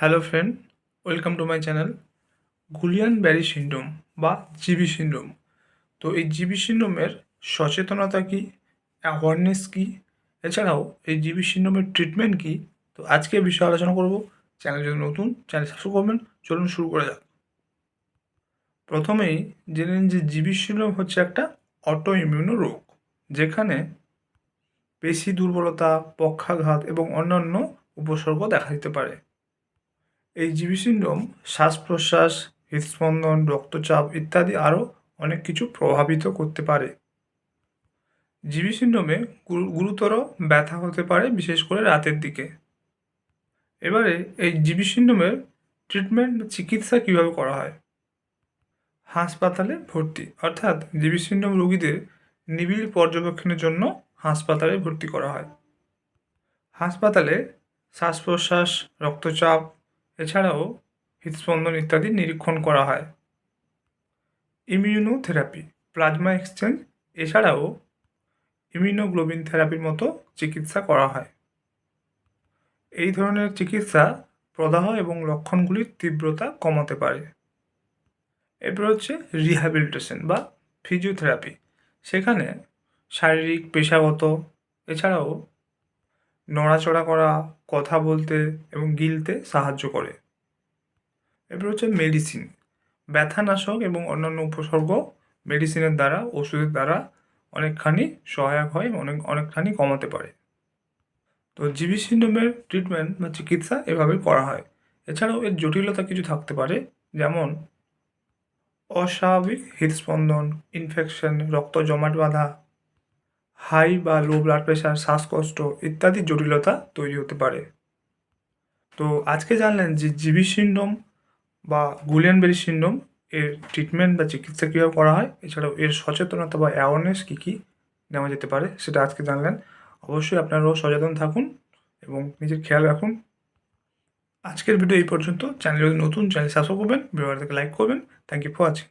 Hello friend welcome to my channel Guillain Barre syndrome বা GB syndrome তো এই GB সিন্ড্রোমের সচেতনতা কী? অ্যাওয়ারনেস কী? এছাড়াও এই জিবি সিন্ড্রোমের ট্রিটমেন্ট কী? তো আজকে বিষয়ে আলোচনা করব। চ্যানেল যদি নতুন চ্যানেল সাবস্ক্রাইব করবেন। চলুন শুরু করা যাক। প্রথমেই জেনে নিন যে জিবি সিন্ড্রোম হচ্ছে একটা অটো ইমিউনো রোগ, যেখানে পেশি দুর্বলতা, পক্ষাঘাত এবং অন্যান্য উপসর্গ দেখা দিতে পারে। এই জিবি সিন্ড্রোম শ্বাস প্রশ্বাস হৃদস্পন্দন, রক্তচাপ ইত্যাদি আরও অনেক কিছু প্রভাবিত করতে পারে। জিবি সিন্ড্রোমে গুরু- গুরুতর ব্যথা হতে পারে, বিশেষ করে রাতের দিকে। এবারে এই জিবি সিন্ড্রোমের ট্রিটমেন্ট, চিকিৎসা কীভাবে করা হয়? হাসপাতালে ভর্তি, অর্থাৎ জিবি সিন্ড্রোম রোগীদের নিবিড় পর্যবেক্ষণের জন্য হাসপাতালে ভর্তি করা হয়। হাসপাতালে শ্বাস প্রশ্বাস রক্তচাপ এছাড়াও হৃদস্পন্দন ইত্যাদি নিরীক্ষণ করা হয়। ইমিউনোথেরাপি, প্লাজমা এক্সচেঞ্জ, এছাড়াও ইমিউনোগ্লোবিন থেরাপির মতো চিকিৎসা করা হয়। এই ধরনের চিকিৎসা প্রদাহ এবং লক্ষণগুলির তীব্রতা কমাতে পারে। এরপর হচ্ছে রিহ্যাবিলিটেশন বা ফিজিওথেরাপি। সেখানে শারীরিক, পেশাগত, এছাড়াও নড়াচড়া করা, কথা বলতে এবং গিলতে সাহায্য করে। এরপর হচ্ছে মেডিসিন ব্যথানাশক এবং অন্যান্য উপসর্গ মেডিসিনের দ্বারা, ওষুধের দ্বারা অনেকখানি সহায়ক হয় অনেক, অনেকখানি কমাতে পারে। তো জিবি সিন্ড্রোমের ট্রিটমেন্ট বা চিকিৎসা এভাবে করা হয়। এছাড়াও এর জটিলতা কিছু থাকতে পারে, যেমন অস্বাভাবিক হৃদস্পন্দন ইনফেকশন রক্ত জমাট বাঁধা হাই বা লো ব্লাড প্রেশার, শ্বাসকষ্ট ইত্যাদি জটিলতা তৈরি হতে পারে। তো আজকে জানলেন যে জিবি সিন্ড্রোম বা গুলিয়ানবেরি সিন্ড্রোম এর ট্রিটমেন্ট বা চিকিৎসা কীভাবে করা হয়, এছাড়াও এর সচেতনতা বা অ্যাওয়ারনেস কী কী নেওয়া যেতে পারে সেটা আজকে জানলেন। অবশ্যই আপনারাও সচেতন থাকুন এবং নিজের খেয়াল রাখুন। আজকের ভিডিও এই পর্যন্ত। চ্যানেল যদি নতুন চ্যানেল সাবস্ক্রাইব করবেন, ভিডিওটাকে লাইক করবেন। Thank you for watching